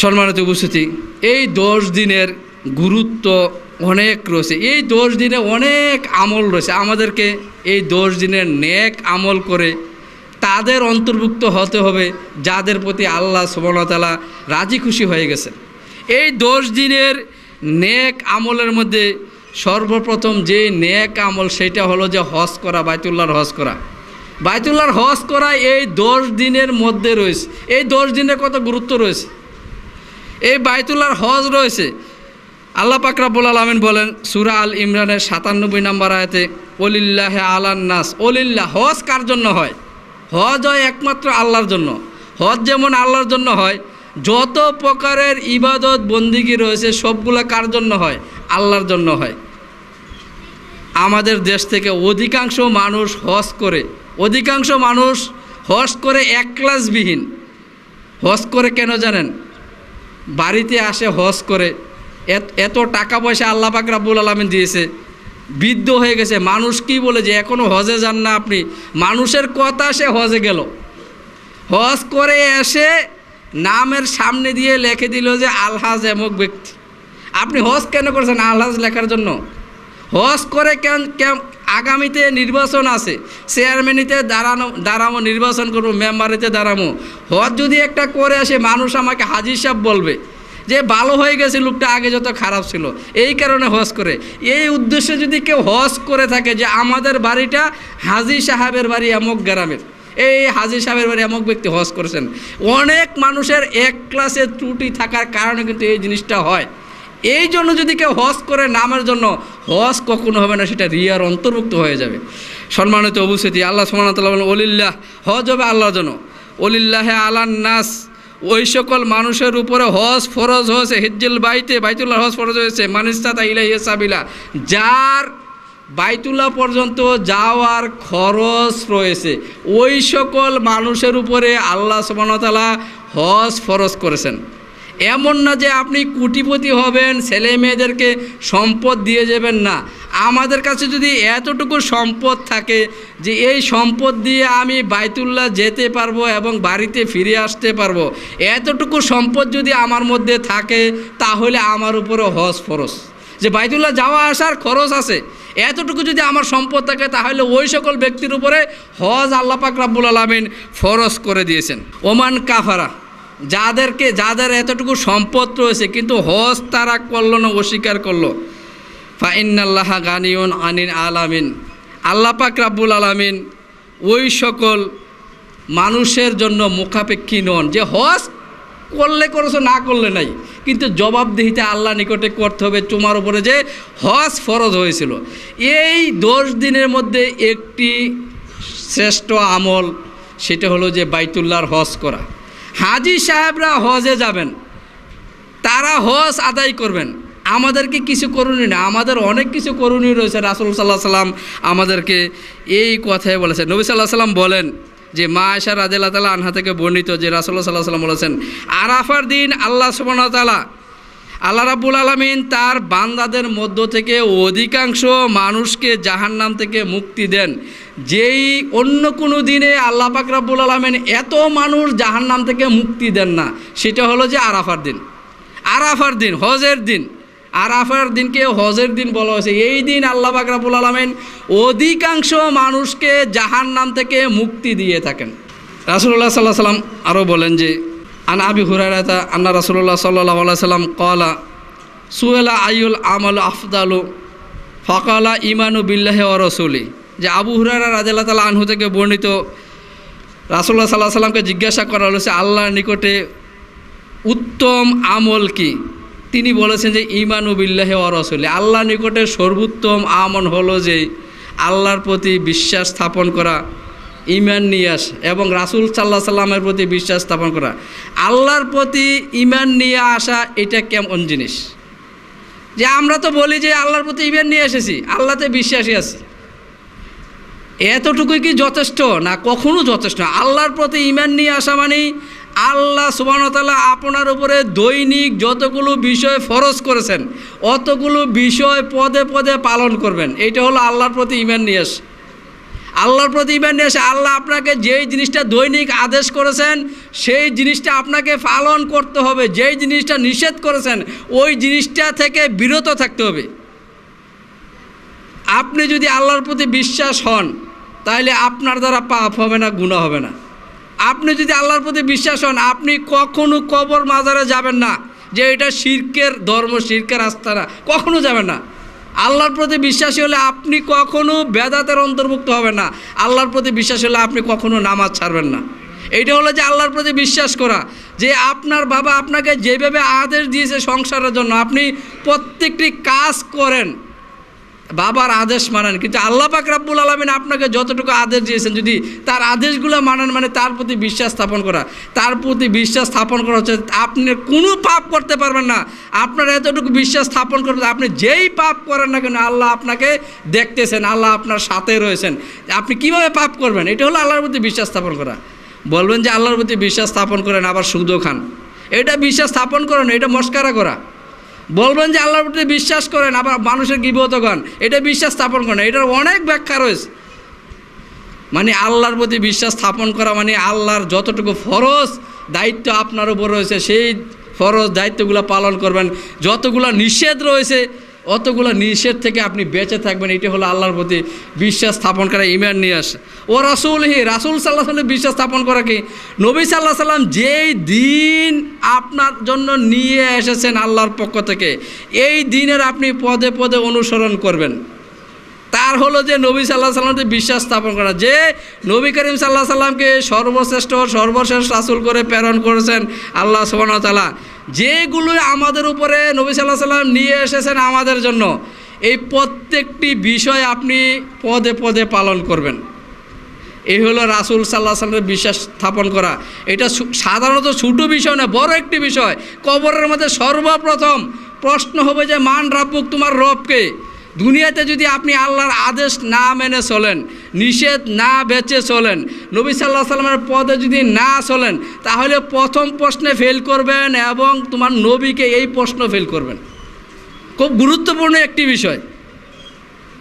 সম্মানিত উপস্থিতি, এই দশ দিনের গুরুত্ব অনেক রয়েছে। এই দশ দিনে অনেক আমল রয়েছে। আমাদেরকে এই দশ দিনের নেক আমল করে তাদের অন্তর্ভুক্ত হতে হবে, যাদের প্রতি আল্লাহ সুবর্ণতালা রাজি খুশি হয়ে গেছেন। এই দশ দিনের নেক আমলের মধ্যে সর্বপ্রথম যে নেক আমল, সেটা হলো যে হজ করা, বাইতুল্লাহর হজ করা। বাইতুল্লাহর হজ করা এই দশ দিনের মধ্যে রয়েছে। এই দশ দিনের কত গুরুত্ব রয়েছে? এই বাইতুল্লাহর হজ রয়েছে। আল্লাহ পাক রাব্বুল আলমিন বলেন, সুরা আল ইমরানের সাতানব্বই নম্বর আয়াতে অলিল্লাহে আলান নাস। অলিল্লাহ হজ কার জন্য হয়? হজ হয় একমাত্র আল্লাহর জন্য। হজ যেমন আল্লাহর জন্য হয়, যত প্রকারের ইবাদত, বন্দিগি রয়েছে, সবগুলো কার জন্য হয়? আল্লাহর জন্য হয়। আমাদের দেশ থেকে অধিকাংশ মানুষ হজ করে। অধিকাংশ মানুষ হজ করে এক ক্লাসবিহীন। হজ করে কেন জানেন? বাড়িতে আসে হজ করে, এত টাকা পয়সা আল্লাহ পাক আলমিন দিয়েছে, বৃদ্ধ হয়ে গেছে। মানুষ কি বলে যে এখনও হজে যান না আপনি? মানুষের কথা সে হজে গেল। হজ করে এসে নামের সামনে দিয়ে লেখে দিল যে, আলহাজ এমক ব্যক্তি। আপনি হজ কেন করেছেন আলহাজ লেখার জন্য? হজ করে কেন আগামীতে নির্বাচন আছে, চেয়ারম্যানিতে দাঁড়ানো, দাঁড়ামো, নির্বাচন করব, মেম্বারিতে দাঁড়ামো। হজ যদি একটা করে আসে, মানুষ আমাকে হাজির সাহেব বলবে যে, ভালো হয়ে গেছে, লোকটা আগে যত খারাপ ছিল, এই কারণে হজ করে। এই উদ্দেশ্যে যদি কেউ হজ করে থাকে যে, আমাদের বাড়িটা হাজি সাহেবের বাড়ি আমক গ্রামের। এই হাজি সাহেবের বাড়ি আমক ব্যক্তি হজ করেছেন। অনেক মানুষের এক ক্লাসের ত্রুটি থাকার কারণে কিন্তু এই জিনিসটা হয়। এই জন্য যদি কেউ হজ করে নামের জন্য, হজ কখনো হবে না, সেটা রিয়ার অন্তর্ভুক্ত হয়ে যাবে। সম্মানিত অবস্থিতি, আল্লাহ সুমানতাল্লাহ অলিল্লাহ হজ হবে আল্লাহর জন্য। অলিল্লাহে আলান নাস। ওই সকল মানুষের উপরে হজ ফরজ হয়েছে, হিজ্জুল বাইতে বাইতুল্লাহ হজ ফরজ হয়েছে, মানিস্তাতা ইলাই সাবিলা। যার বাইতুল্লাহ পর্যন্ত যাওয়ার খরচ রয়েছে, ওই সকল মানুষের উপরে আল্লাহ সুবাহতালা হজ ফরজ করেছেন। এমন না যে আপনি কুটিপতি হবেন, ছেলে মেয়েদেরকে সম্পদ দিয়ে যাবেন না। আমাদের কাছে যদি এতটুকু সম্পদ থাকে যে এই সম্পদ দিয়ে আমি বাইতুল্লাহ যেতে পারব এবং বাড়িতে ফিরে আসতে পারব, এতটুকু সম্পদ যদি আমার মধ্যে থাকে, তাহলে আমার উপরে হজ ফরজ। যে বাইতুল্লাহ যাওয়া আসার খরচ আছে, এতটুকু যদি আমার সম্পদ থাকে, তাহলে ওই সকল ব্যক্তির উপরে হজ আল্লাপাক রাব্বুল আলমিন ফরজ করে দিয়েছেন। ওমান কাফারা। যাদেরকে, যাদের এতটুকু সম্পদ রয়েছে, কিন্তু হজ তারা করল না, অস্বীকার করল। ফাইনাল্লাহ গানিউন আনিন আলামিন। আল্লাহ পাক রাব্বুল আলামিন ওই সকল মানুষের জন্য মুখাপেক্ষী নন, যে হজ করলে করেছ, না করলে নাই। কিন্তু জবাবদিহিতে আল্লাহ নিকটে করতে হবে, তোমার উপরে যে হজ ফরজ হয়েছিল। এই দশ দিনের মধ্যে একটি শ্রেষ্ঠ আমল, সেটা হলো যে বাইতুল্লাহর হজ করা। হাজি সাহেবরা হজে যাবেন। তারা হজ আদায় করবেন। আমাদেরকে কিছু করণীয় না আমাদের অনেক কিছু করণীয় রয়েছে। রাসুল সাল্লাহ সাল্লাম আমাদেরকে এই কথাই বলেছেন। নবী সাল্লাহ সাল্লাম বলেন যে, মা আয়সা রাজিল্লা তালা আনহা থেকে বর্ণিত যে রাসুল্লাহ সাল্লাহ সাল্লাম বলেছেন, আরাফার দিন আল্লাহ সুবর্ণতালা আল্লাহ রাবুল আলমিন তার বান্দাদের মধ্য থেকে অধিকাংশ মানুষকে জাহান্নাম থেকে মুক্তি দেন। যেই অন্য কোনো দিনে আল্লাহ পাক রাব্বুল আলমিন এত মানুষ জাহান নাম থেকে মুক্তি দেন না, সেটা হলো যে আরাফার দিন। আরাফার দিন, হজের দিন। আরাফার দিনকে হজের দিন বলা হয়েছে। এই দিন আল্লাহ পাক রাব্বুল আলমিন অধিকাংশ মানুষকে জাহান নাম থেকে মুক্তি দিয়ে থাকেন। রাসুল্লাহ সাল্লাহ সাল্লাম আরও বলেন যে, আন আবি হুরারাতা আন্না রাসুল্লাহ সাল্লাহ সাল্লাম কলা সুয়েলা আইউল আমল আফদালু, ফকালা ইমানু বিল্লাহ ও রসুলি। যে আবু হুরারা রাজাল্লাহ তালা আনহু থেকে বর্ণিত রাসুল্লাহ সাল্লাহ সাল্লামকে জিজ্ঞাসা করা হয়েছে আল্লাহর নিকটে উত্তম আমল কি? তিনি বলেছেন যে ইমানু বিল্লাহ ও রসুলি আল্লাহর নিকটে সর্বোত্তম আমল হলো যে আল্লাহর প্রতি বিশ্বাস স্থাপন করা ইমান নিয়ে আস এবং রাসুল সাল্লাহ সাল্লামের প্রতি বিশ্বাস স্থাপন করা। আল্লাহর প্রতি ইমান নিয়ে আসা এটা কেমন জিনিস? যে আমরা তো বলি যে আল্লাহর প্রতি ইমান নিয়ে এসেছি, আল্লাহতে বিশ্বাসী আছি। এতটুকুই কি যথেষ্ট না কখনো যথেষ্ট? আল্লাহর প্রতি ইমান নিয়ে আসা মানেই আল্লাহ সুবাহতাল্লাহ আপনার উপরে দৈনিক যতগুলো বিষয় ফরজ করেছেন, অতগুলো বিষয় পদে পদে পালন করবেন। এইটা হলো আল্লাহর প্রতি ইমান নিয়ে আসা। আল্লাহর প্রতি ইমান নিয়ে এসে আল্লাহ আপনাকে যেই জিনিসটা দৈনিক আদেশ করেছেন, সেই জিনিসটা আপনাকে পালন করতে হবে। যেই জিনিসটা নিষেধ করেছেন, ওই জিনিসটা থেকে বিরত থাকতে হবে। আপনি যদি আল্লাহর প্রতি বিশ্বাস হন তাহলে আপনার দ্বারা পাপ হবে না গুণা হবে না। আপনি যদি আল্লাহর প্রতি বিশ্বাস হন, আপনি কখনো কবর মাজারে যাবেন না, যে এটা শির্কের ধর্ম, শির্কের আস্থানা কখনো যাবেন না। আল্লাহর প্রতি বিশ্বাসী হলে আপনি কখনো বেদাতের অন্তর্ভুক্ত হবেন না। আল্লাহর প্রতি বিশ্বাস হলে আপনি কখনো নামাজ ছাড়বেন না। এইটা হলো যে আল্লাহর প্রতি বিশ্বাস করা। যে আপনার বাবা আপনাকে যেভাবে আদেশ দিয়েছে সংসারের জন্য, আপনি প্রত্যেকটি কাজ করেন। বাবার আদেশ মানেন, কিন্তু আল্লাহ পাক রাব্বুল আলমিন আপনাকে যতটুকু আদেশ দিয়েছেন, যদি তার আদেশগুলো মানেন মানে তার প্রতি বিশ্বাস স্থাপন করা। তার প্রতি বিশ্বাস স্থাপন করা হচ্ছে, আপনি কোনো পাপ করতে পারবেন না। আপনার এতটুকু বিশ্বাস স্থাপন করবেন আপনি যেই পাপ করেন না কেন, আল্লাহ আপনাকে দেখতেছেন, আল্লাহ আপনার সাথে রয়েছেন। আপনি কীভাবে পাপ করবেন? এটা হলো আল্লাহর প্রতি বিশ্বাস স্থাপন করা। বলবেন যে আল্লাহর প্রতি বিশ্বাস স্থাপন করেন, আবার সুদও খান। এটা বিশ্বাস স্থাপন করেন, এটা মস্কারা করা। বলবেন যে আল্লাহর প্রতি বিশ্বাস করেন, আবার মানুষের গিবত করেন। এটা বিশ্বাস স্থাপন করেন এটার অনেক ব্যাখ্যা রয়েছে। মানে আল্লাহর প্রতি বিশ্বাস স্থাপন করা মানে আল্লাহর যতটুকু ফরজ দায়িত্ব আপনার উপর রয়েছে, সেই ফরজ দায়িত্বগুলো পালন করবেন। যতগুলো নিষেধ রয়েছে অতগুলো নিষেধ থেকে আপনি বেঁচে থাকবেন, এটি হলো আল্লাহর প্রতি বিশ্বাস স্থাপন করা, ইমান নিয়ে আসে। ও রাসুল হি, রাসুল সাল্লাহ সাল্লাম বিশ্বাস স্থাপন করা কি? নবী সাল্লাহ সাল্লাম যেই দিন আপনার জন্য নিয়ে এসেছেন আল্লাহর পক্ষ থেকে, এই দিনের আপনি পদে পদে অনুসরণ করবেন। তার হলো যে নবী সাল্লাহ সাল্লামকে বিশ্বাস স্থাপন করা। যে নবী করিম সাল্লাহ সাল্লামকে সর্বশ্রেষ্ঠ, সর্বশেষ রাসুল করে প্রেরণ করেছেন আল্লাহ তালা যেগুলো আমাদের উপরে নবী সাল্লাহ সাল্লাম নিয়ে এসেছেন আমাদের জন্য, এই প্রত্যেকটি বিষয় আপনি পদে পদে পালন করবেন। এই হলো রাসুল সাল্লাহ সাল্লামের বিশ্বাস স্থাপন করা। এটা সাধারণত ছোটো বিষয় না, বড় একটি বিষয়। কবরের মধ্যে সর্বপ্রথম প্রশ্ন হবে যে, মান রাব্বুক, তোমার রবকে? দুনিয়াতে যদি আপনি আল্লাহর আদেশ না মেনে চলেন, নিষেধ না বেঁচে চলেন, নবী সাল্লাহ সাল্লামের পদে যদি না চলেন, তাহলে প্রথম প্রশ্নে ফেল করবেন এবং তোমার নবীকে এই প্রশ্ন ফেল করবেন। খুব গুরুত্বপূর্ণ একটি বিষয়।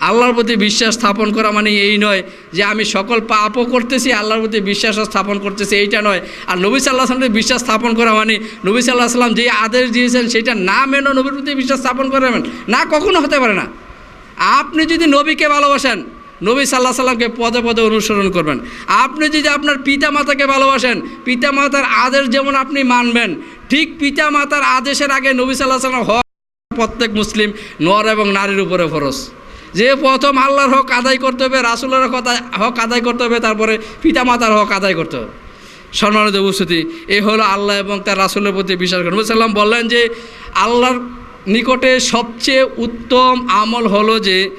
আল্লাহর প্রতি বিশ্বাস স্থাপন করা মানে এই নয় যে আমি সকল পাপও করতেছি, আল্লাহর প্রতি বিশ্বাস স্থাপন করতেছি, এইটা নয়। আর নবী সাল্লাহ সাল্লামের বিশ্বাস স্থাপন করা মানে নবী সাল্লাহ সাল্লাম যে আদেশ দিয়েছেন, সেটা না মেনে নবীর প্রতি বিশ্বাস স্থাপন করাবেন না, কখনো হতে পারে না। আপনি যদি নবীকে ভালোবাসেন, নবী সাল্লাহ সাল্লামকে পদে পদে অনুসরণ করবেন। আপনি যদি আপনার পিতা মাতাকে ভালোবাসেন পিতা মাতার আদেশ যেমন আপনি মানবেন, ঠিক পিতা মাতার আদেশের আগে নবী সাল্লাহ সাল্লাম হক প্রত্যেক মুসলিম নর এবং নারীর উপরে ফরজ। যে প্রথম আল্লাহর হক আদায় করতে হবে, রাসুলের হক আদায়- করতে হবে, তারপরে পিতামাতার হক আদায় করতে হবে। সম্মানিত উপস্থিতি এই হলো আল্লাহ এবং তার রাসুলের প্রতি বিশ্বাস করেন সাল্লাম বললেন যে, আল্লাহর নিকটে সবচেয়ে উত্তম আমল হলো যে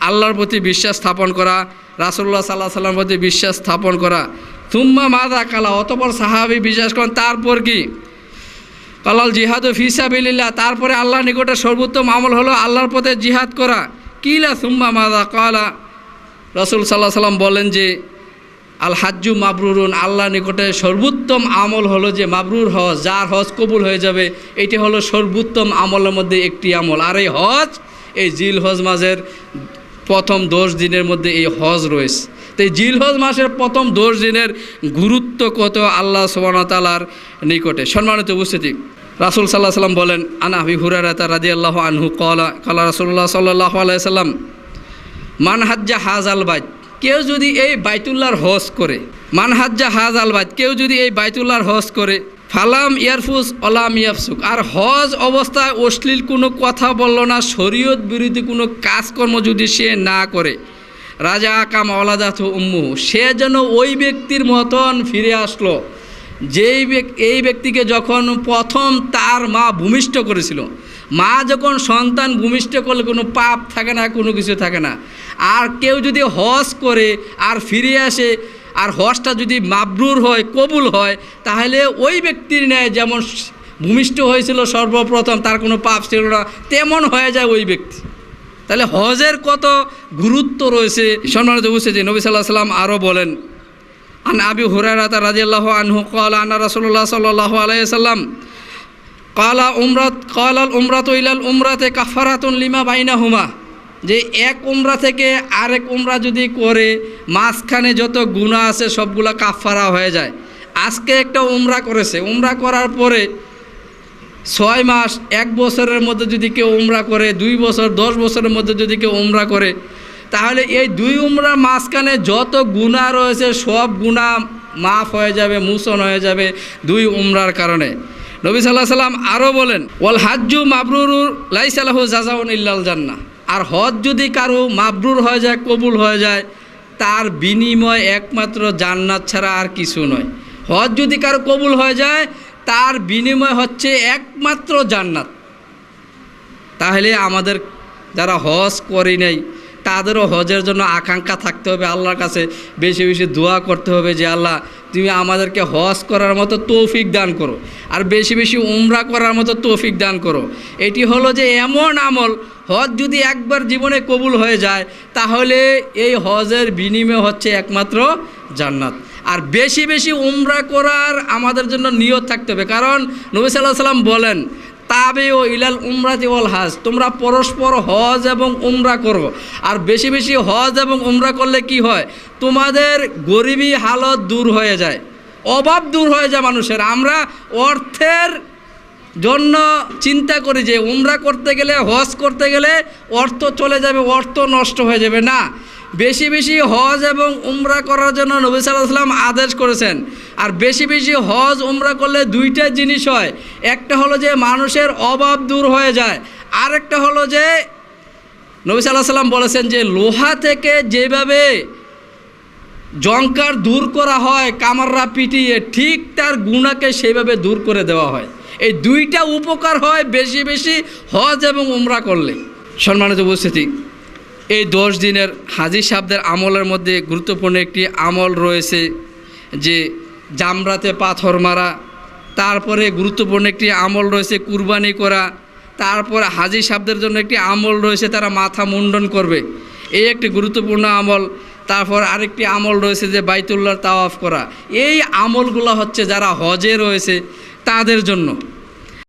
আল্লাহর প্রতি বিশ্বাস স্থাপন করা রাসুল্লাহ সাল্লাহ সাল্লামের প্রতি বিশ্বাস স্থাপন করা। তুম্মা মাদা কালা, অতপর সাহাবি বিশ্বাস করেন, তারপর কি? কালাল জিহাদ ও ফিসাবিল্লাহ তারপরে আল্লাহর নিকটে সর্বোত্তম আমল হলো আল্লাহর পথে জিহাদ করা। কিলা সুম্মা মাদা কালা, রসুল সাল্লাহ সাল্লাম বলেন যে আল হাজ্জু মাবরুরুন আল্লাহ নিকটে সর্বোত্তম আমল হলো যে মাবরুর হজ, যার হজ কবুল হয়ে যাবে, এটি হলো সর্বোত্তম আমলের মধ্যে একটি আমল। আর এই হজ, এই জিল হজ মাসের প্রথম দশ দিনের মধ্যে এই হজ রয়েছে। তো এই জিল হজ মাসের প্রথম দশ দিনের গুরুত্ব কত আল্লাহ তালার নিকটে? সম্মানিত উপস্থিতি, রাসুল সাল্লাহ সাল্লাম বলেন, আনা হাবি হুরারাতা রাজি আল্লাহ আনহু কলা কলা রাসুল্লাহ সাল্লাহ আলাইসাল্লাম মান হাজ্জা হাজ আল বাইত কেউ যদি এই বাইতুল্লাহর হজ করে মান হাজ্জা হাজ আল বাইত, কেউ যদি এই বাইতুল্লাহর হজ করে, ফালাম ইয়ারফুস অলাম ইয়াফসুক। আর হজ অবস্থায় অশ্লীল কোনো কথা বলল না, শরীয়ত বিরোধী কোনো কাজকর্ম যদি সে না করে, রাজা আকাম অলাদাথ উম্মু সে যেন ওই ব্যক্তির মতন ফিরে আসলো, যেই এই ব্যক্তিকে যখন প্রথম তার মা ভূমিষ্ঠ করেছিল, মা যখন সন্তান ভূমিষ্ঠ করলে কোনো পাপ থাকে না, কোনো কিছু থাকে না আর কেউ যদি হজ করে আর ফিরে আসে, আর হজটা যদি মাবরুর হয়, কবুল হয়, তাহলে ওই ব্যক্তির ন্যায় যেমন ভূমিষ্ঠ হয়েছিল সর্বপ্রথম, তার কোনো পাপ ছিল না, তেমন হয়ে যায় ওই ব্যক্তি। তাহলে হজের কত গুরুত্ব রয়েছে? সম্মানিত বুঝছে যে নবী সাল্লাহ সাল্লাম আরও বলেন, আন আবি হুরায়রাতা রাদিয়াল্লাহু আনহু ক্বালা আন্না রাসূলুল্লাহ সাল্লাল্লাহু আলাইহি সাল্লাম ক্বালা উমরাত, ক্বালাল উমরাত ইলাল উমরাতে কাফারাতুন লিমা বাইনাহুমা। যে এক উমরা থেকে আরেক উমরা যদি করে, মাঝখানে যত গুণা আছে সবগুলা কাফারা হয়ে যায়। আজকে একটা উমরা করেছে। উমরা করার পরে ছয় মাস, এক বছরের মধ্যে যদি কেউ উমরা করে, দুই বছর, দশ বছরের মধ্যে যদি কেউ উমরা করে, তাহলে এই দুই উমরা মাঝখানে যত গুণা রয়েছে, সব গুণা মাফ হয়ে যাবে মুসন হয়ে যাবে দুই উমরার কারণে। নবী সাল্লাহ সাল্লাম আরও বলেন, ওয়াল হাজ্জু মাবরুর লাইসালাহু জাজাউন ইল্লাল জান্না আর হজ যদি কারও মাবরুর হয়ে যায়, কবুল হয়ে যায়, তার বিনিময় একমাত্র জান্নাত ছাড়া আর কিছু নয়। হজ যদি কারও কবুল হয়ে যায়, তার বিনিময় হচ্ছে একমাত্র জান্নাত। তাহলে আমাদের যারা হজ করি নাই, তাদেরও হজের জন্য আকাঙ্ক্ষা থাকতে হবে, আল্লাহর কাছে বেশি বেশি দোয়া করতে হবে যে, আল্লাহ তুমি আমাদেরকে হজ করার মতো তৌফিক দান করো। আর বেশি বেশি উমরা করার মতো তৌফিক দান করো। এটি হলো যে এমন আমল, হজ যদি একবার জীবনে কবুল হয়ে যায়, তাহলে এই হজের বিনিময় হচ্ছে একমাত্র জান্নাত। আর বেশি বেশি উমরা করার আমাদের জন্য নিয়ত থাকতে হবে। কারণ নবী সাল্লাহ সাল্লাম বলেন তাবে ও ইলাল উমরাতি ওয়াল হাজ। তোমরা পরস্পর হজ এবং উমরা করো। আর বেশি বেশি হজ এবং উমরা করলে কি হয়? তোমাদের গরিবী হালত দূর হয়ে যায়। অভাব দূর হয়ে যায় মানুষের। আমরা অর্থের জন্য চিন্তা করি যে, উমরা করতে গেলে, হজ করতে গেলে অর্থ চলে যাবে, অর্থ নষ্ট হয়ে যাবে। না বেশি বেশি হজ এবং উমরা করার জন্য নবী সাল্লাম আদেশ করেছেন। আর বেশি বেশি হজ, উমরা করলে দুইটা জিনিস হয়। একটা হলো যে মানুষের অভাব দূর হয়ে যায়। আরেকটা হলো যে নবী সাল্লাহ সাল্লাম বলেছেন যে লোহা থেকে যেভাবে জঙ্কার দূর করা হয়, কামাররা পিটিয়ে ঠিক তার গুণাকে সেইভাবে দূর করে দেওয়া হয়। এই দুইটা উপকার হয় বেশি বেশি হজ এবং উমরা করলে। সম্মানিত উপস্থিতি এই দশ দিনের হাজি সাহেবদের আমলের মধ্যে গুরুত্বপূর্ণ একটি আমল রয়েছে যে জামরাতে পাথর মারা, তারপরে গুরুত্বপূর্ণ একটি আমল রয়েছে কুরবানি করা, তারপরে হাজি সাহেবদের জন্য একটি আমল রয়েছে তারা মাথা মুন্ডন করবে। এই একটি গুরুত্বপূর্ণ আমল, তারপর আরেকটি আমল রয়েছে যে বাইতুল্লাহ তাওয়াফ করা। এই আমলগুলো হচ্ছে যারা হজে রয়েছে তাদের জন্য।